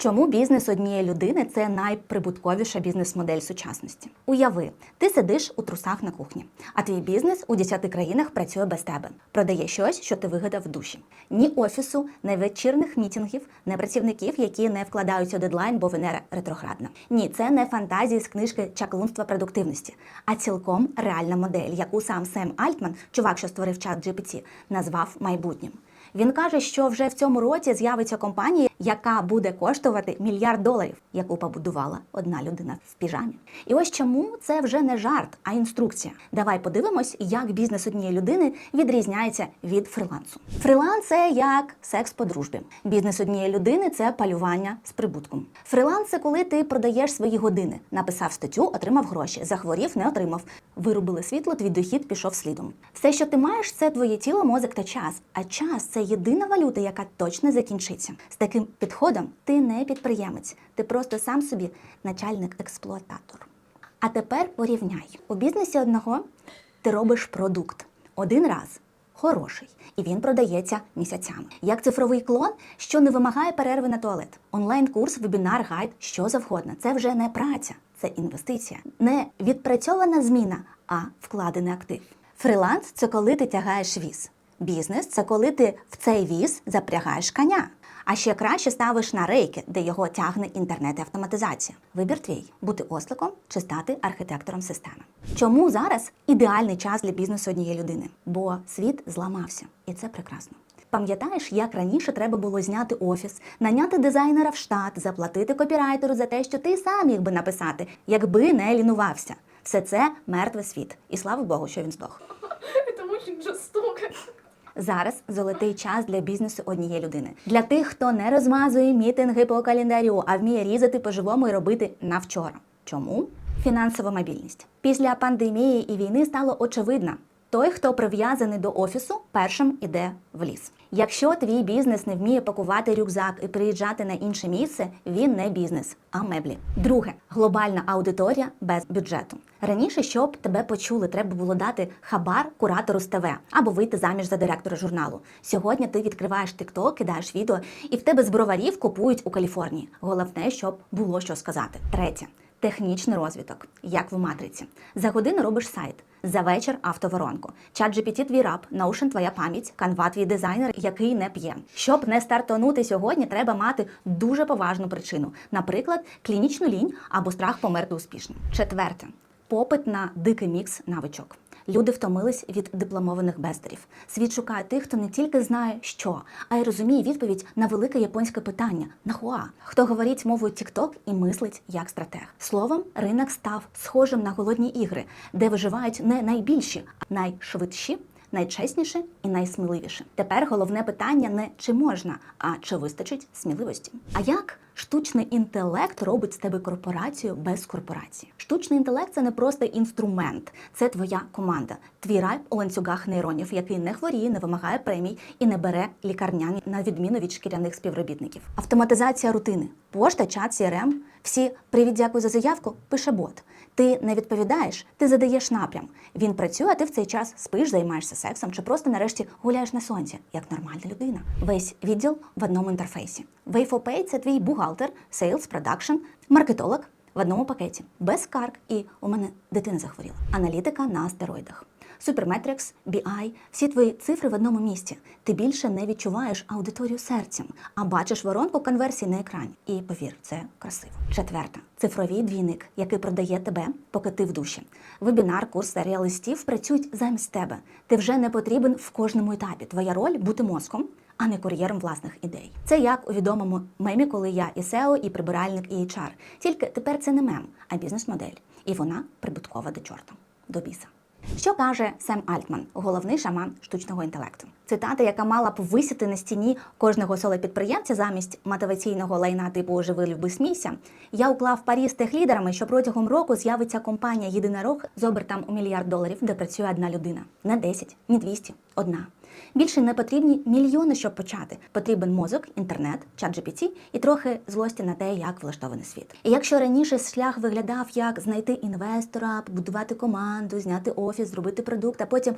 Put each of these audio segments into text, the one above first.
Чому бізнес однієї людини це найприбутковіша бізнес-модель сучасності? Уяви, ти сидиш у трусах на кухні, а твій бізнес у 10 країнах працює без тебе. Продає щось, що ти вигадав в душі. Ні офісу, ні вечірних мітингів, ні працівників, які не вкладаються у дедлайн, бо Венера ретроградна. Ні, це не фантазії з книжки Чаклунства продуктивності, а цілком реальна модель, яку сам Сем Альтман, чувак, що створив чат GPT, назвав майбутнім. Він каже, що вже в цьому році з'явиться компанія, яка буде коштувати мільярд доларів, яку побудувала одна людина в піжамі. І ось чому це вже не жарт, а інструкція. Давай подивимось, як бізнес однієї людини відрізняється від фрилансу. Фриланс це як секс по дружбі. Бізнес однієї людини це палювання з прибутком. Фриланс це коли ти продаєш свої години, написав статтю, отримав гроші, захворів, не отримав. Вирубили світло, твій дохід пішов слідом. Все, що ти маєш, це твоє тіло, мозок та час. А час це єдина валюта, яка точно закінчиться. З таким підходом ти не підприємець, ти просто сам собі начальник-експлуататор. А тепер порівняй у бізнесі одного ти робиш продукт один раз. Хороший, і він продається місяцями. Як цифровий клон, що не вимагає перерви на туалет. Онлайн-курс, вебінар, гайд, що завгодно. Це вже не праця, це інвестиція. Не відпрацьована зміна, а вкладений актив. Фриланс це коли ти тягаєш віз. Бізнес це коли ти в цей віз запрягаєш коня. А ще краще ставиш на рейки, де його тягне інтернет і автоматизація. Вибір твій бути осликом чи стати архітектором системи. Чому зараз ідеальний час для бізнесу однієї людини? Бо світ зламався, і це прекрасно. Пам'ятаєш, як раніше треба було зняти офіс, наняти дизайнера в штат, заплатити копірайтеру за те, що ти сам міг би написати, якби не лінувався. Все це мертвий світ. І слава Богу, що він здох. Это очень жестоко. Зараз золотий час для бізнесу однієї людини. Для тих, хто не розмазує мітинги по календарю, а вміє різати по-живому і робити на вчора. Чому? Фінансова мобільність. Після пандемії і війни стало очевидно. Той, хто прив'язаний до офісу, першим іде в ліс. Якщо твій бізнес не вміє пакувати рюкзак і приїжджати на інше місце, він не бізнес, а меблі. Друге глобальна аудиторія без бюджету. Раніше, щоб тебе почули, треба було дати хабар куратору з ТВ або вийти заміж за директора журналу. Сьогодні ти відкриваєш TikTok, кидаєш відео, і в тебе з броварів купують у Каліфорнії. Головне, щоб було що сказати. Третє. Технічний розвиток, як в матриці. За годину робиш сайт, за вечір автоворонку. Чат GPT твій раб, Notion твоя пам'ять, Canva твій дизайнер, який не п'є. Щоб не стартонути сьогодні, треба мати дуже поважну причину, наприклад, клінічну лінь або страх померти успішно. Четверте попит на дикий мікс навичок. Люди втомились від дипломованих бездарів. Світ шукає тих, хто не тільки знає, що, а й розуміє відповідь на велике японське питання нахуа, хто говорить мовою TikTok і мислить як стратег. Словом, ринок став схожим на голодні ігри, де виживають не найбільші, а найшвидші. Найчесніше і найсміливіше. Тепер головне питання не чи можна, а чи вистачить сміливості. А як штучний інтелект робить з тебе корпорацію без корпорації? Штучний інтелект це не просто інструмент, це твоя команда, твій рай у ланцюгах нейронів, який не хворіє, не вимагає премій і не бере лікарняні на відміну від шкіряних співробітників. Автоматизація рутини, пошта, чат, CRM, всі привіт, дякую за заявку. Пише бот. Ти не відповідаєш, ти задаєш напрям. Він працює, а ти в цей час спиш, займаєшся сексом чи просто нарешті гуляєш на сонці, як нормальна людина. Весь відділ в одному інтерфейсі. Wave4Pay – це твій бухгалтер, сейлс, продакшн, маркетолог в одному пакеті, без скарг. І у мене дитина захворіла. Аналітика на астероїдах. Supermetrics, BI – всі твої цифри в одному місці. Ти більше не відчуваєш аудиторію серцем, а бачиш воронку конверсії на екрані. І повір, це красиво. Четверта цифровий двійник, який продає тебе, поки ти в душі. Вебінар, курс серія листів працюють замість тебе. Ти вже не потрібен в кожному етапі. Твоя роль бути мозком. А не кур'єром власних ідей. Це як у відомому мемі, коли я і SEO, і прибиральник, і HR. Тільки тепер це не мем, а бізнес-модель. І вона прибуткова до чорта, до біса. Що каже Сем Альтман, головний шаман штучного інтелекту? Цитата, яка мала б висіти на стіні кожного соло-підприємця замість мотиваційного лайна типу «Живи, люби, смійся». Я уклав парі з техлідерами, що протягом року з'явиться компанія Єдинорог з обертом у мільярд доларів, де працює одна людина. Не 10, ні 200, одна. Більше не потрібні мільйони, щоб почати. Потрібен мозок, інтернет, чат GPT і трохи злості на те, як влаштований світ. І якщо раніше шлях виглядав як знайти інвестора, побудувати команду, зняти офіс, зробити продукт, а потім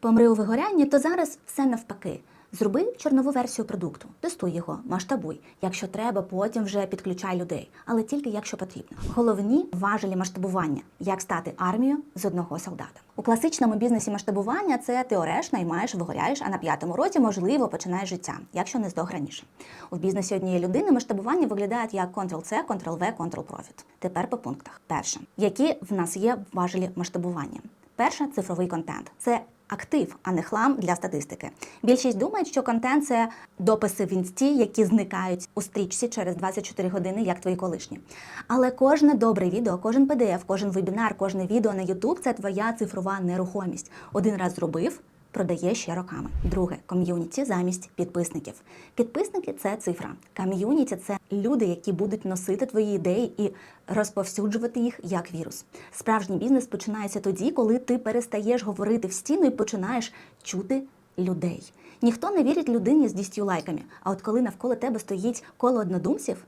помри у вигорянні, то зараз все навпаки. Зроби чорнову версію продукту, тестуй його, масштабуй. Якщо треба, потім вже підключай людей, але тільки якщо потрібно. Головні важелі масштабування як стати армією з одного солдата. У класичному бізнесі масштабування це ти ореш, наймаєш, вигоряєш, а на п'ятому році, можливо, починаєш життя, якщо не здох раніше. У бізнесі однієї людини масштабування виглядає як Ctrl-C, Ctrl-V, Ctrl-Profit. Тепер по пунктах. Перше, які в нас є важелі масштабування? Перше цифровий контент. Це актив, а не хлам для статистики. Більшість думають, що контент це дописи в інсті, які зникають у стрічці через 24 години, як твої колишні. Але кожне добре відео, кожен PDF, кожен вебінар, кожне відео на YouTube – це твоя цифрова нерухомість. Один раз зробив. Продає ще роками. Друге ком'юніті замість підписників. Підписники це цифра. Ком'юніті це люди, які будуть носити твої ідеї і розповсюджувати їх як вірус. Справжній бізнес починається тоді, коли ти перестаєш говорити в стіну і починаєш чути людей. Ніхто не вірить людині з 10 лайками. А от коли навколо тебе стоїть коло однодумців,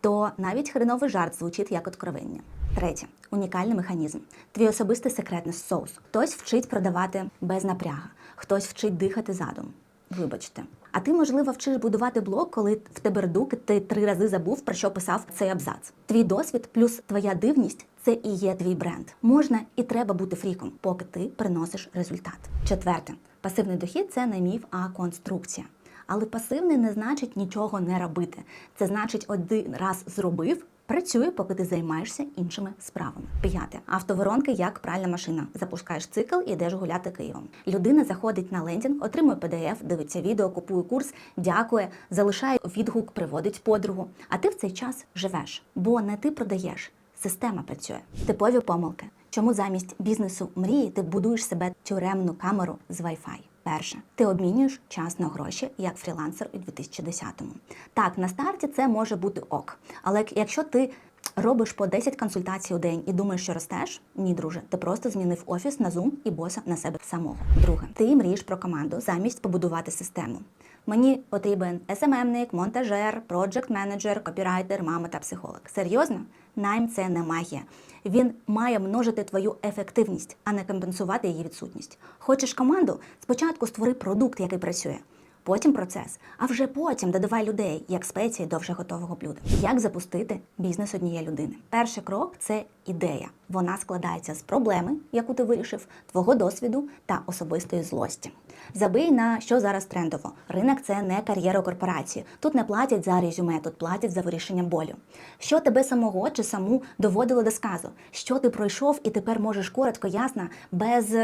то навіть хреновий жарт звучить як откровення. Третє унікальний механізм. Твій особистий секретний соус. Хтось вчить продавати без напряга, хтось вчить дихати задум. Вибачте. А ти, можливо, вчиш будувати блог, коли в тебе редук, ти три рази забув, про що писав цей абзац. Твій досвід плюс твоя дивність це і є твій бренд. Можна і треба бути фріком, поки ти приносиш результат. Четверте, пасивний дохід це не міф, а конструкція. Але пасивний не значить нічого не робити. Це значить один раз зробив. Працює, поки ти займаєшся іншими справами. П'яте автоворонки як пральна машина. Запускаєш цикл і йдеш гуляти Києвом. Людина заходить на лендінг, отримує PDF, дивиться відео, купує курс, дякує, залишає відгук, приводить подругу. А ти в цей час живеш, бо не ти продаєш. Система працює. Типові помилки. Чому замість бізнесу мрії ти будуєш себе тюремну камеру з Wi-Fi? Перше, ти обмінюєш час на гроші як фрілансер у 2010-му. Так, на старті це може бути ок. Але якщо ти робиш по 10 консультацій у день і думаєш, що ростеш, ні, друже, ти просто змінив офіс на Zoom і боса на себе самого. Друге, ти мрієш про команду замість побудувати систему. Мені потрібен СММник, монтажер, проджект менеджер, копірайтер, мама та психолог. Серйозно? Найм це не магія. Він має множити твою ефективність, а не компенсувати її відсутність. Хочеш команду? Спочатку створи продукт, який працює. Потім процес, а вже потім додавай людей як спеції до вже готового блюда. Як запустити бізнес однієї людини? Перший крок це ідея. Вона складається з проблеми, яку ти вирішив, твого досвіду та особистої злості. Забий на що зараз трендово. Ринок це не кар'єра корпорації. Тут не платять за резюме, тут платять за вирішенням болю. Що тебе самого чи саму доводило до сказу? Що ти пройшов і тепер можеш коротко, ясно, без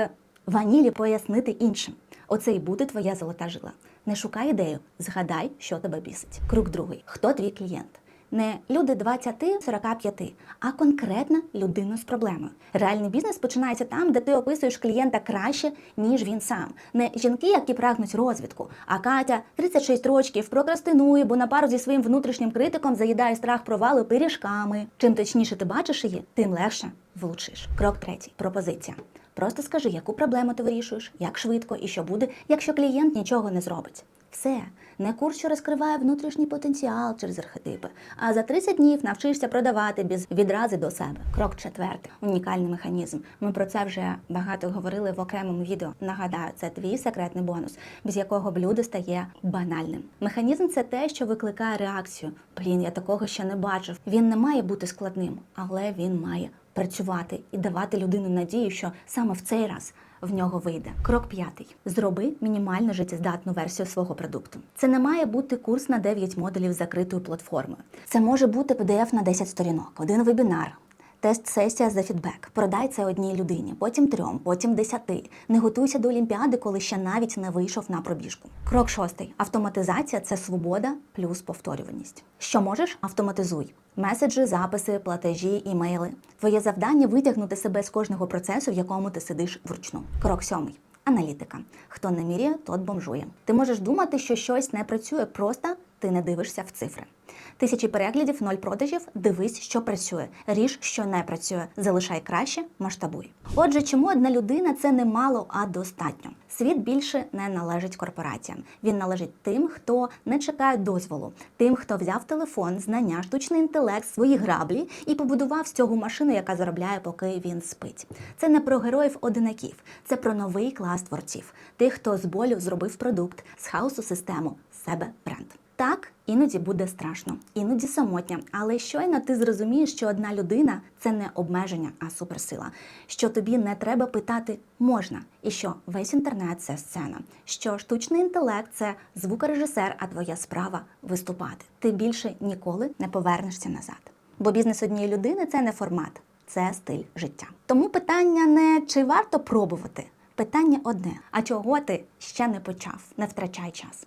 ванілі пояснити іншим. Оце і буде твоя золота жила. Не шукай ідею, згадай, що тебе бісить. Круг другий. Хто твій клієнт? Не люди 20-45, а конкретна людина з проблемою. Реальний бізнес починається там, де ти описуєш клієнта краще, ніж він сам. Не жінки, які прагнуть розвитку, а Катя 36 років прокрастинує, бо на пару зі своїм внутрішнім критиком заїдає страх провалу пиріжками. Чим точніше ти бачиш її, тим легше влучиш. Крок третій пропозиція. Просто скажи, яку проблему ти вирішуєш, як швидко і що буде, якщо клієнт нічого не зробить. Все, не курс, що розкриває внутрішній потенціал через архетипи, а за 30 днів навчишся продавати без відрази до себе. Крок четвертий унікальний механізм. Ми про це вже багато говорили в окремому відео. Нагадаю, це твій секретний бонус, без якого блюдо стає банальним. Механізм це те, що викликає реакцію. Блін, я такого ще не бачив. Він не має бути складним, але він має працювати і давати людину надію, що саме в цей раз в нього вийде. Крок п'ятий: зроби мінімально життєздатну версію свого продукту. Це не має бути курс на 9 модулів закритою платформою. Це може бути PDF на 10 сторінок, один вебінар. Тест-сесія за фідбек. Продай це одній людині, потім трьом, потім десяти. Не готуйся до олімпіади, коли ще навіть не вийшов на пробіжку. Крок шостий. Автоматизація це свобода плюс повторюваність. Що можеш, автоматизуй. Меседжі, записи, платежі, імейли. Твоє завдання витягнути себе з кожного процесу, в якому ти сидиш вручну. Крок сьомий. Аналітика. Хто не міряє, тот бомжує. Ти можеш думати, що щось не працює, просто ти не дивишся в цифри. Тисячі переглядів, ноль продажів. Дивись, що працює. Ріж, що не працює. Залишай краще, масштабуй. Отже, чому одна людина це не мало, а достатньо? Світ більше не належить корпораціям. Він належить тим, хто не чекає дозволу, тим, хто взяв телефон, знання, штучний інтелект, свої граблі і побудував з цього машину, яка заробляє, поки він спить. Це не про героїв одинаків, це про новий клас творців, тих, хто з болю зробив продукт, з хаосу систему, себе бренд. Так, іноді буде страшно, іноді самотня, але щойно ти зрозумієш, що одна людина це не обмеження, а суперсила. Що тобі не треба питати можна, і що весь інтернет це сцена, що штучний інтелект це звукорежисер, а твоя справа виступати. Ти більше ніколи не повернешся назад. Бо бізнес однієї людини це не формат, це стиль життя. Тому питання не чи варто пробувати. Питання одне: а чого ти ще не почав? Не втрачай час.